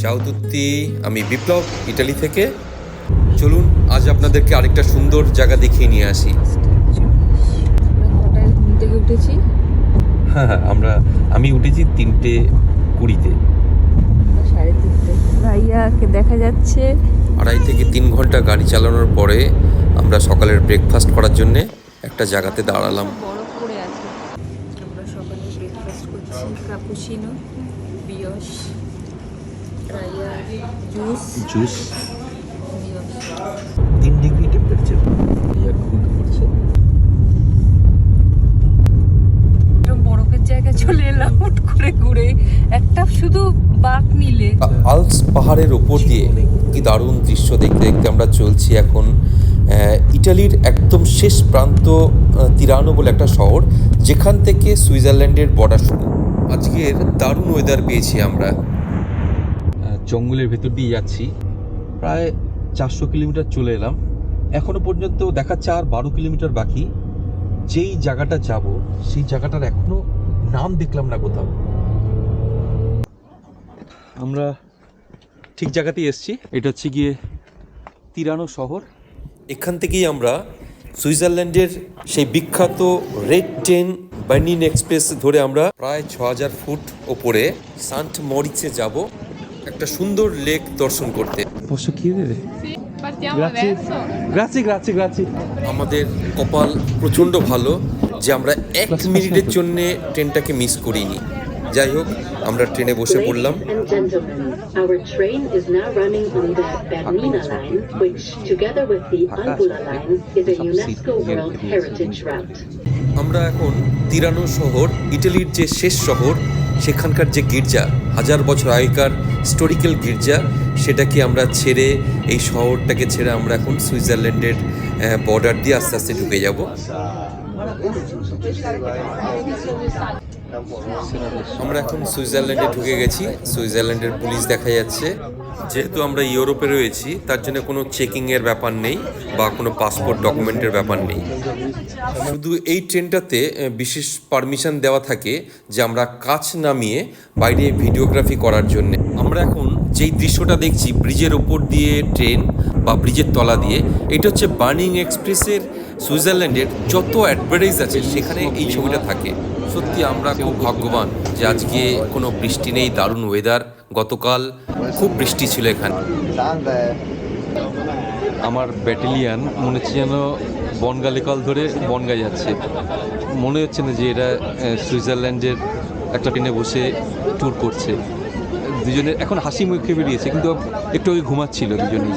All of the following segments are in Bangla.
চাও তুত্তি আমি বিপ্লব ইটালি থেকে। চলুন আজ আপনাদেরকে আরেকটা সুন্দর জায়গা দেখিয়ে নিয়ে আসি। উঠেছি হ্যাঁ আমরা আমি উঠেছি তিনটে কুড়িতে। সাড়ে তিনটে ভাইয়াকে দেখা যাচ্ছে। আড়াই থেকে তিন ঘণ্টা গাড়ি চালানোর পরে আমরা সকালের ব্রেকফাস্ট করার জন্যে একটা জায়গাতে দাঁড়ালাম। বরফ পড়ে আছে। আমরা সকালে ব্রেকফাস্ট করছি কাপুচিনো জুস জুস তিন ডিগ্রি টেম্পারেচার বরফের জায়গায় চলে এলাম করে ঘুরে। একটা শুধু বাঘ নিলে। আলস পাহাড়ের ওপর দিয়ে কি দারুণ দৃশ্য দেখতে দেখতে আমরা চলছি এখন ইটালির একদম শেষ প্রান্ত তিরানো বলে একটা শহর যেখান থেকে সুইজারল্যান্ডের বর্ডার শুরু। আজকের দারুণ ওয়েদার পেয়েছি আমরা। জঙ্গলের ভেতর দিয়ে যাচ্ছি। প্রায় চারশো কিলোমিটার চলে এলাম। এখনও পর্যন্ত দেখাচ্ছে আর বারো কিলোমিটার বাকি। যেই জায়গাটা যাব, সেই জায়গাটার এখনও নাম দেখলাম না কোথাও। আমরা ঠিক জায়গাতেই এসেছি। এটা হচ্ছে গিয়ে তিরানো শহর। এখান থেকেই আমরা সুইজারল্যান্ডের সেই বিখ্যাত রেড ট্রেন বার্নিন এক্সপ্রেস ধরে আমরা প্রায় ছ হাজার ফুট ওপরে সান্ট মরিচে যাব। একটা সুন্দর লেক দর্শন করতে। আমাদের কপাল প্রচণ্ড ভালো যে আমরা এক মিনিটের জন্য ট্রেনটাকে মিস করিনি। যাই হোক আমরা ট্রেনে বসে পড়লাম। আমরা এখন তিরানো শহর ইটালির যে শেষ শহর সেখানকার যে গির্জা হাজার বছর আগেকার হিস্টোরিক্যাল গির্জা, সেটাকে আমরা ছেড়ে এই শহরটাকে ছেড়ে আমরা এখন সুইজারল্যান্ডের বর্ডার দিয়ে আস্তে আস্তে ঢুকে যাব। আমরা এখন সুইজারল্যান্ডে ঢুকে গেছি। সুইজারল্যান্ডের পুলিশ দেখা যাচ্ছে। যেহেতু আমরা ইউরোপে রয়েছি, তার জন্য কোনো চেকিংয়ের ব্যাপার নেই বা কোনো পাসপোর্ট ডকুমেন্টের ব্যাপার নেই। শুধু এই ট্রেনটাতে বিশেষ পারমিশন দেওয়া থাকে যে আমরা কাজ নামিয়ে বাইরে ভিডিওগ্রাফি করার জন্য। আমরা এখন যেই দৃশ্যটা দেখছি, ব্রিজের ওপর দিয়ে ট্রেন বা ব্রিজের তলা দিয়ে, এটা হচ্ছে বার্নিং এক্সপ্রেসের সুইজারল্যান্ডের যত অ্যাডভার্টাইজ আছে, সেখানে এই ছবিটা থাকে। সত্যি আমরা খুব ভাগ্যবান যে আজকে কোনো বৃষ্টি নেই, দারুণ ওয়েদার গতকাল খুব বৃষ্টি ছিল এখানে। আমার ব্যাটেলিয়ান মনে হচ্ছে যেন বনগালিকল ধরে বনগা যাচ্ছে। মনে হচ্ছে না যে এরা সুইজারল্যান্ডের একটা ট্রেনে বসে ট্যুর করছে। দুজনে এখন হাসি মুখে বেরিয়েছে কিন্তু একটু আগে ঘুমাচ্ছিল দুজনেই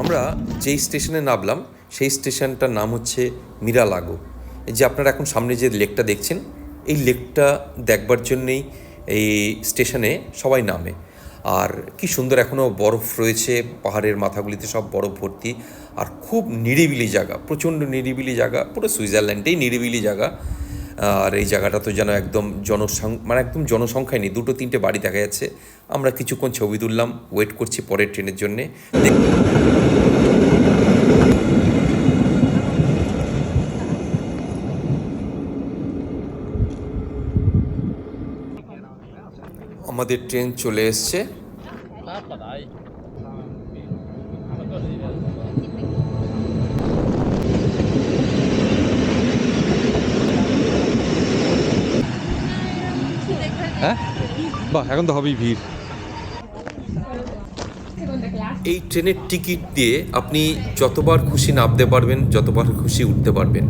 আমরা যেই স্টেশনে নামলাম সেই স্টেশনটার নাম হচ্ছে মিরালাগো। এই যে আপনারা এখন সামনে যে লেকটা দেখছেন এই লেকটা দেখবার জন্যেই এই স্টেশনে সবাই নামে। আর কি সুন্দর এখনও বরফ রয়েছে, পাহাড়ের মাথাগুলিতে সব বরফ ভর্তি। আর খুব নিরিবিলি জায়গা, প্রচণ্ড নিরিবিলি জায়গা, পুরো সুইজারল্যান্ডেই নিরিবিলি জায়গা। আর এই জায়গাটা তো যেন একদম জনসং মানে একদম জনসংখ্যায় নেই, দুটো তিনটে বাড়ি দেখা যাচ্ছে। আমরা কিছুক্ষণ ছবি তুললাম ওয়েট করছি পরের ট্রেনের জন্যে। আমাদের ট্রেন চলে এসছে। হ্যাঁ? বাহ এখন তো হবেই ভিড়। এই ট্রেনের টিকিট দিয়ে আপনি যতবার খুশি নামতে পারবেন যতবার খুশি উঠতে পারবেন।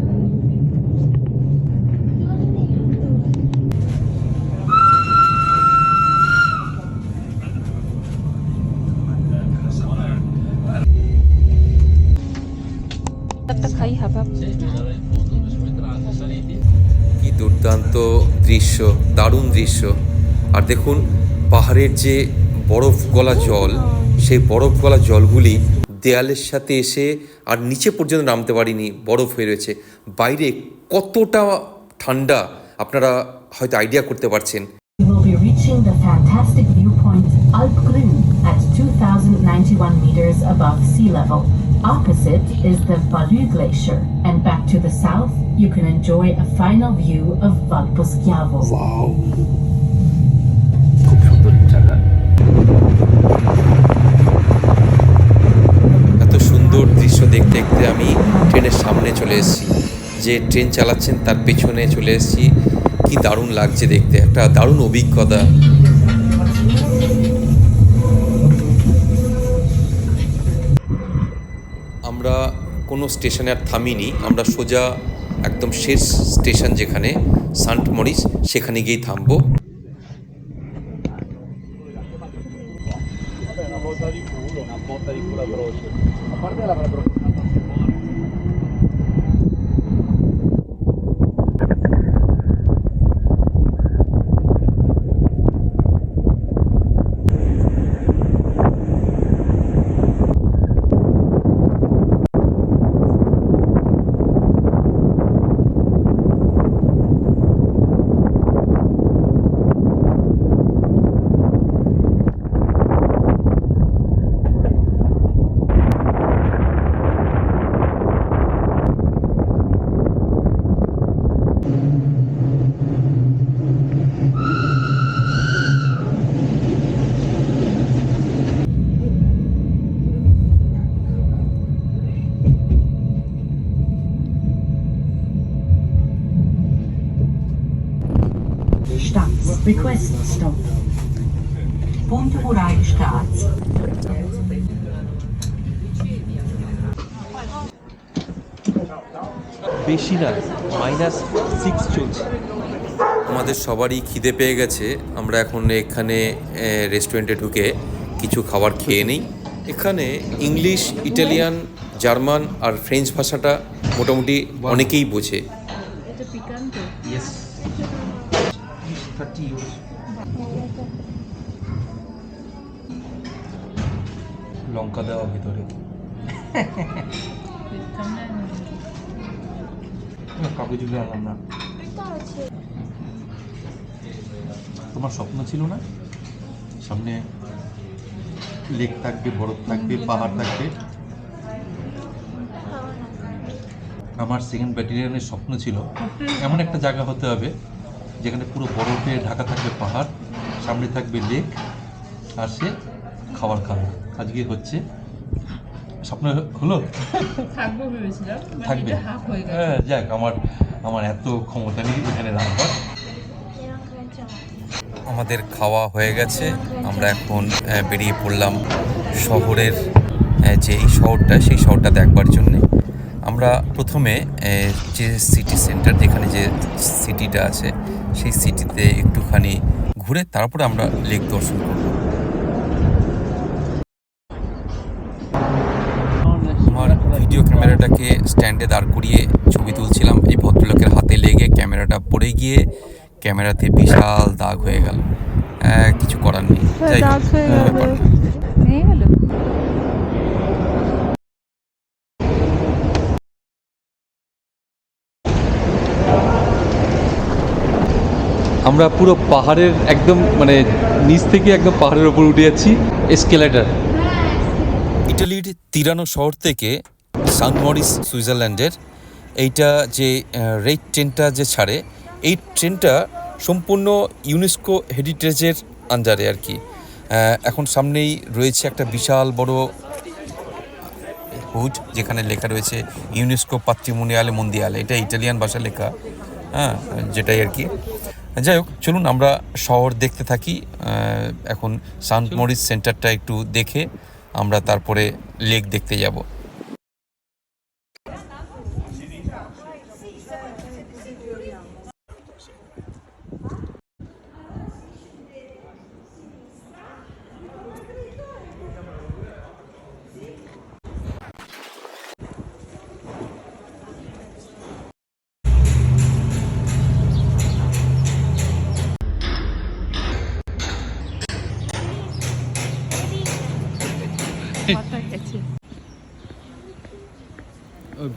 একটা কি দুর্দান্ত দৃশ্য দারুণ দৃশ্য। আর দেখুন পাহাড়ের যে বরফ গলা জল সেই বরফ গলা জলগুলি দেয়ালের সাথে এসে আর নিচে পর্যন্ত নামতে পারিনি বরফ হয়ে রয়েছে। বাইরে কতটা ঠান্ডা আপনারা হয়তো আইডিয়া করতে পারছেন। At 2,091 meters above sea level. Opposite is the Valu Glacier, and back to the south, you can enjoy a final view of Valposkiavo. এত সুন্দর দৃশ্য দেখতে দেখতে আমি ট্রেনের সামনে চলে এসেছি যে ট্রেন চালাচ্ছেন তার পেছনে চলে এসেছি কি দারুণ লাগছে দেখতে একটা দারুণ অভিজ্ঞতা কোনো স্টেশনে আর থামিনি আমরা সোজা একদম শেষ স্টেশন যেখানে সান্ট মরিস সেখানে গিয়েই থামবো Stadt. Request stop. Punto Rural Stadt. বেশি না মাইনাস সিক্স চলছে আমাদের সবারই খিদে পেয়ে গেছে আমরা এখন এখানে রেস্টুরেন্টে ঢুকে কিছু খাবার খেয়ে নিই এখানে ইংলিশ ইটালিয়ান জার্মান আর ফ্রেঞ্চ ভাষাটা মোটামুটি অনেকেই বোঝে লঙ্কা দেওয়া ভিতরে। কাগজগুলো আনলাম না। তোমার স্বপ্ন ছিল না? সামনে লেক থাকবে বরফ থাকবে পাহাড় থাকবে। আমার সেকেন্ড ব্যাটালিয়নের স্বপ্ন ছিল এমন একটা জায়গা হতে হবে যেখানে পুরো বরফে ঢাকা থাকবে পাহাড় সামনে থাকবে লেক আর সে খাবার খাবে। আজকে হচ্ছে স্বপ্ন হলো? থাকব ভেবেছিলাম থাকবে। হ্যাঁ যাক আমার আমার এত ক্ষমতা নেই এখানে রাখবার আমাদের খাওয়া হয়ে গেছে আমরা এখন বেরিয়ে পড়লাম শহরের যে এই শহরটা সেই শহরটা দেখবার জন্যে। আমরা প্রথমে যে সিটি সেন্টার যেখানে যে সিটিটা আছে সেই সিটিতে একটুখানি ঘুরে তারপরে আমরা লেক দর্শন করব। দাঁড় করিয়ে ছবি তুলছিলাম। এই ভদ্রলোকের হাতে লেগে ক্যামেরাটা পড়ে গিয়ে ক্যামেরাতে বিশাল দাগ হয়ে গেল। আহ, কিছু করার নেই। যাই হোক, গেল। আমরা পুরো পাহাড়ের একদম মানে নিচ থেকে একদম পাহাড়ের ওপর উঠে যাচ্ছি। এসকেলেটার ইটালির তিরানো শহর থেকে সান মরিস, সুইজারল্যান্ডের। এইটা যে রেড ট্রেনটা যে ছাড়ে, এই ট্রেনটা সম্পূর্ণ ইউনেস্কো হেরিটেজের আন্ডারে আর কি। এখন সামনেই রয়েছে একটা বিশাল বড় হুড যেখানে লেখা রয়েছে ইউনেস্কো পাত্রিমোনিয়ালে মন্দিয়ালে। এটা ইটালিয়ান ভাষা লেখা হ্যাঁ যেটাই আর কি। যাই হোক, চলুন আমরা শহর দেখতে থাকি। এখন সান্ট মরিস সেন্টারটা একটু দেখে আমরা তারপরে লেক দেখতে যাব।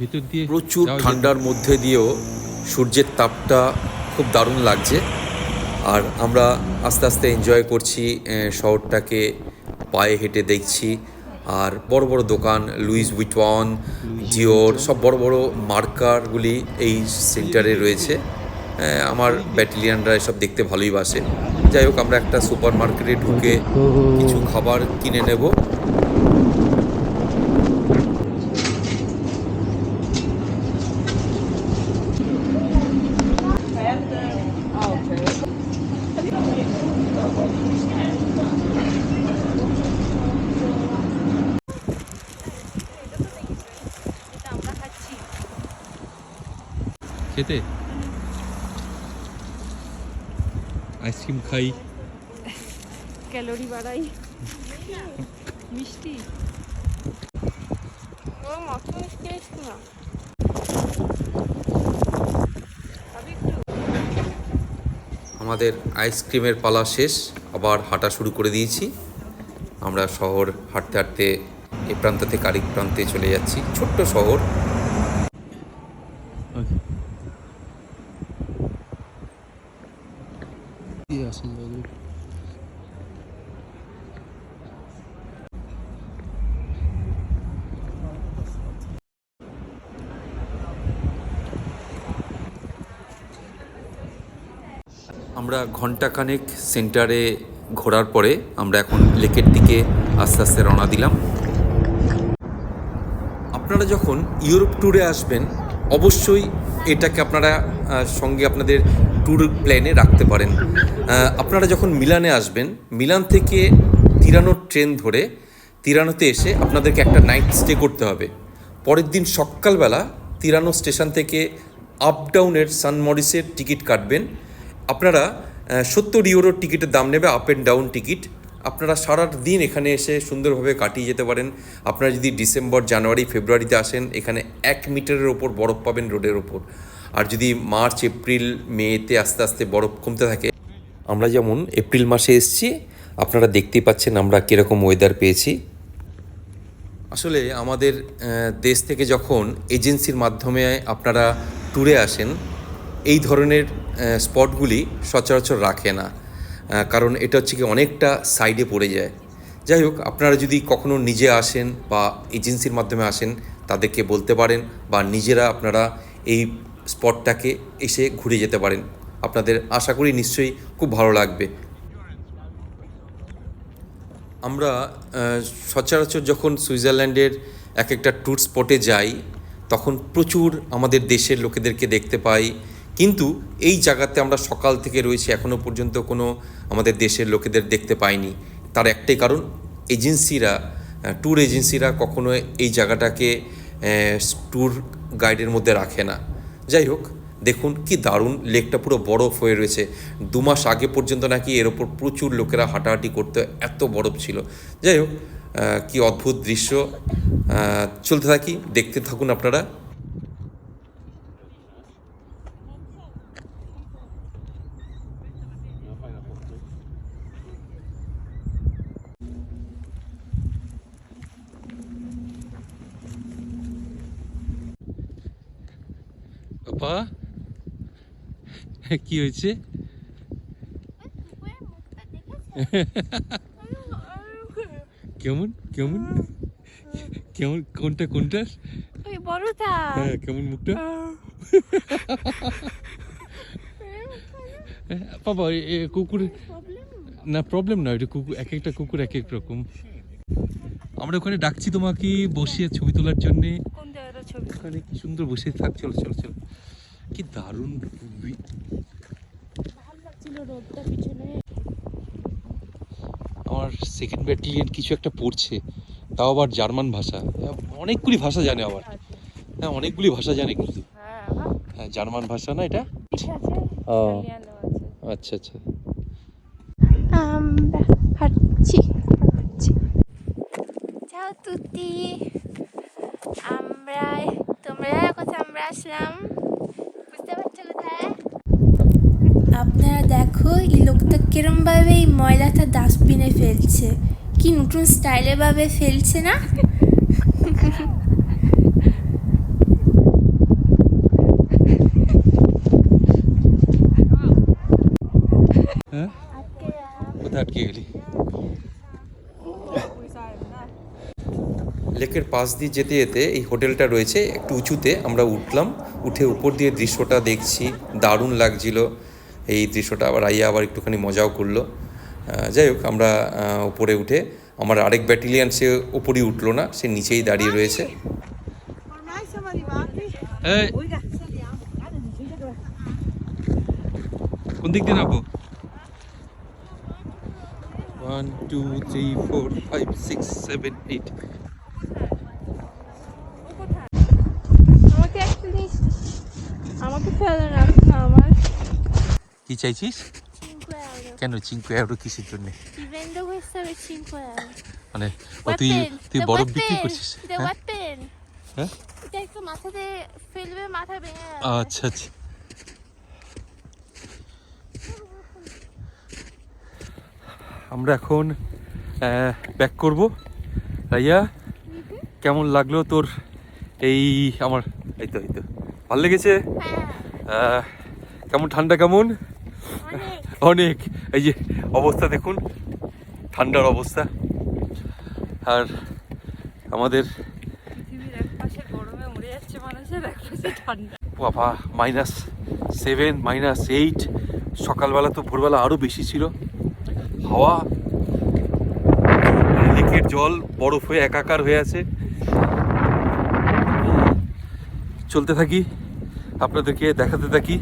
ভিতর দিয়ে প্রচুর ঠান্ডার মধ্যে দিয়েও সূর্যের তাপটা খুব দারুণ লাগছে। আর আমরা আস্তে আস্তে এনজয় করছি শহরটাকে পায়ে হেঁটে দেখছি। আর বড় বড় দোকান লুইস উইটন জিওর সব বড় বড় মার্কারগুলি এই সেন্টারে রয়েছে। আমার ব্যাটালিয়ানরা এসব দেখতে ভালোই বাসে। যাই হোক আমরা একটা সুপার মার্কেটে ঢুকে কিছু খাবার কিনে নেব। আইসক্রিম খাই। ক্যালোরি বাড়াই। মিষ্টি। ও আইসক্রিম আমাদের আইসক্রিমের পালা শেষ আবার হাঁটা শুরু করে দিয়েছি। আমরা শহর হাঁটতে হাঁটতে এ প্রান্ত থেকে আরেক প্রান্তে চলে যাচ্ছি ছোট্ট শহর। আমরা ঘন্টাখানেক সেন্টারে ঘোরার পরে আমরা এখন লেকের দিকে আস্তে আস্তে রওনা দিলাম। আপনারা যখন ইউরোপ ট্যুরে আসবেন, অবশ্যই এটাকে আপনারা সঙ্গে আপনাদের ট্যুর প্ল্যানে রাখতে পারেন। আপনারা যখন মিলানে আসবেন, মিলান থেকে তিরানোর ট্রেন ধরে তিরানোতে এসে আপনাদেরকে একটা নাইট স্টে করতে হবে। পরের দিন সকালবেলা তিরানো স্টেশন থেকে আপ ডাউনের সান মরিসের টিকিট কাটবেন। আপনারা সত্তর ইউরোর টিকিটের দাম নেবে আপ অ্যান্ড ডাউন টিকিট। আপনারা সারা দিন এখানে এসে সুন্দরভাবে কাটিয়ে যেতে পারেন। আপনারা যদি ডিসেম্বর, জানুয়ারি, ফেব্রুয়ারিতে আসেন, এখানে এক মিটারের ওপর বরফ পাবেন রোডের ওপর। আর যদি মার্চ, এপ্রিল, মেতে আস্তে আস্তে বরফ কমতে থাকে, আমরা যেমন এপ্রিল মাসে এসেছি, আপনারা দেখতেই পাচ্ছেন আমরা কীরকম ওয়েদার পেয়েছি। আসলে আমাদের দেশ থেকে যখন এজেন্সির মাধ্যমে আপনারা ট্যুরে আসেন, এই ধরনের স্পটগুলি সচরাচর রাখে না। কারণ এটা হচ্ছে কি অনেকটা সাইডে পড়ে যায়। যাই হোক, আপনারা যদি কখনো নিজে আসেন বা এজেন্সির মাধ্যমে আসেন, তাদেরকে বলতে পারেন বা নিজেরা আপনারা এই স্পটটাকে এসে ঘুরে যেতে পারেন। আপনাদের আশা করি নিশ্চয়ই খুব ভালো লাগবে। আমরা সচরাচর যখন সুইজারল্যান্ডের এক একটা ট্যুর স্পটে যাই, তখন প্রচুর আমাদের দেশের লোকেদেরকে দেখতে পাই। কিন্তু এই জায়গাতে আমরা সকাল থেকে রয়েছি এখনও পর্যন্ত কোনো আমাদের দেশের লোকেদের দেখতে পাইনি। তার একটাই কারণ, এজেন্সিরা ট্যুর এজেন্সিরা কখনো এই জায়গাটাকে ট্যুর গাইডের মধ্যে রাখে না। যাই হোক, দেখুন কি দারুণ লেকটা পুরো বরফ হয়ে রয়েছে। দু মাস আগে পর্যন্ত নাকি এর ওপর প্রচুর লোকেরা হাঁটাহাঁটি করতে এত বরফ ছিল। যাই হোক কি অদ্ভুত দৃশ্য। চলতে থাকি, দেখতে থাকুন আপনারা। বাবা। কি হয়েছে? কেমন? কেমন? কেমন? কোনটা কোনটা? ওই বড়টা। হ্যাঁ কেমন মুখটা? বাবা কুকুর না প্রবলেম না এটা কুকুর এক একটা কুকুর এক এক রকম। আমরা ওখানে ডাকছি তোমাকে বসিয়ে ছবি তোলার জন্য। ওখানে কি সুন্দর বসে থাক চলো চলো চলো। কি দারুণ আমার সেকেন্ড ব্যাটালিয়ন কিছু একটা পড়ছে, তাও আবার জার্মান ভাষা। অনেকগুলি ভাষা জানে আবার। হ্যাঁ অনেকগুলি ভাষা জানে কিন্তু। হ্যাঁ হ্যাঁ জার্মান ভাষা না এটা। আচ্ছা আচ্ছা। আমরা তোমরা কোথায় আমরা আসলাম। বুঝতে পারছ কোথায় আপনারা দেখো এই লোকটা কিরমভাবে এই ময়লাটা ডাস্টবিনে ফেলছে। কি নতুন স্টাইলে ভাবে ফেলছে না? হ্যাঁ? আটকে গেলি? লেকের পাশ দিয়ে যেতে যেতে এই হোটেলটা রয়েছে একটু উঁচুতে আমরা উঠলাম। উঠে উপর দিয়ে দৃশ্যটা দেখছি দারুণ লাগছিল এই দৃশ্যটা। আবার আইয়া আবার একটুখানি মজাও করল। যাই হোক আমরা উপরে উঠে আমার আরেক ব্যাটালিয়ান সে উপরেই উঠল না সে নিচেই দাঁড়িয়ে রয়েছে। কোন দিক দিয়ে নামবো? One two three four five six seven eight আমাকে একটা জিনিস আমাকে ফেলে না আমার কি চাইছিস? কেন চিঙ্কু এউরো কিসের জন্য? Ti vendo questa per 5 euro. মানে ও তুই তুই বরফ বিক্রি করছিস হ্যাঁ. হ্যাঁ? এটা একটু মাথাতে ফেলবে মাথা ভেঙে আচ্ছা আচ্ছা। আমরা এখন ব্যাক করব। রাইয়া কেমন লাগল তোর এই আমার এই তো এই তো। ভালো লেগেছে? হ্যাঁ। কেমন ঠান্ডা কেমন? অনেক। এই যে অবস্থা দেখুন। ঠান্ডার অবস্থা। আর আমাদের বাবা মাইনাস সেভেন মাইনাস এইট সকালবেলা তো ভোরবেলা আরও বেশি ছিল। হাওয়া লেকের জল বরফ হয়ে একাকার হয়ে আছে। চলতে থাকি। আপনাদেরকে দেখাতে থাকি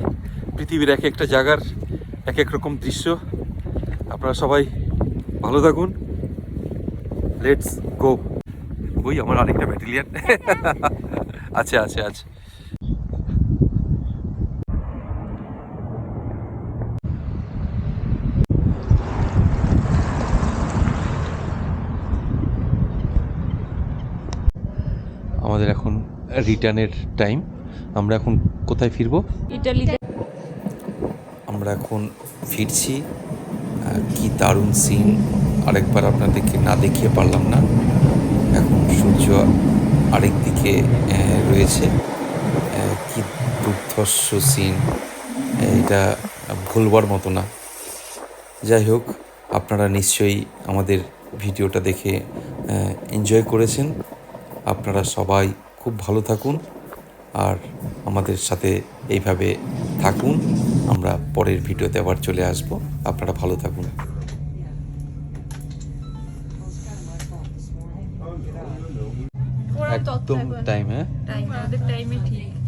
পৃথিবীর এক একটা জায়গার এক এক রকম দৃশ্য। আপনারা সবাই ভালো থাকুন। লেটস গো ওই আমার আরেকটা ব্যাটালিয়ান আছে আছে আছে। আমাদের এখন রিটার্নের টাইম আমরা এখন কোথায় ফিরবো? ইটালিতে। আমরা এখন ফিরছি কি দারুণ সিন আরেকবার আপনাদেরকে না দেখিয়ে পারলাম না। এখন সূর্য আরেক দিকে রয়েছে। কি দুর্ধর্ষ সিন এটা ভুলবার মতো না। যাই হোক আপনারা নিশ্চয়ই আমাদের ভিডিওটা দেখে এনজয় করেছেন। আপনারা সবাই খুব ভালো থাকুন। আর আমাদের সাথে এইভাবে থাকুন। আমরা পরের ভিডিওতে আবার চলে আসব। আপনারা ভালো থাকুন। একদম টাইম হ্যাঁ? টাইম আমাদের টাইমে ঠিক।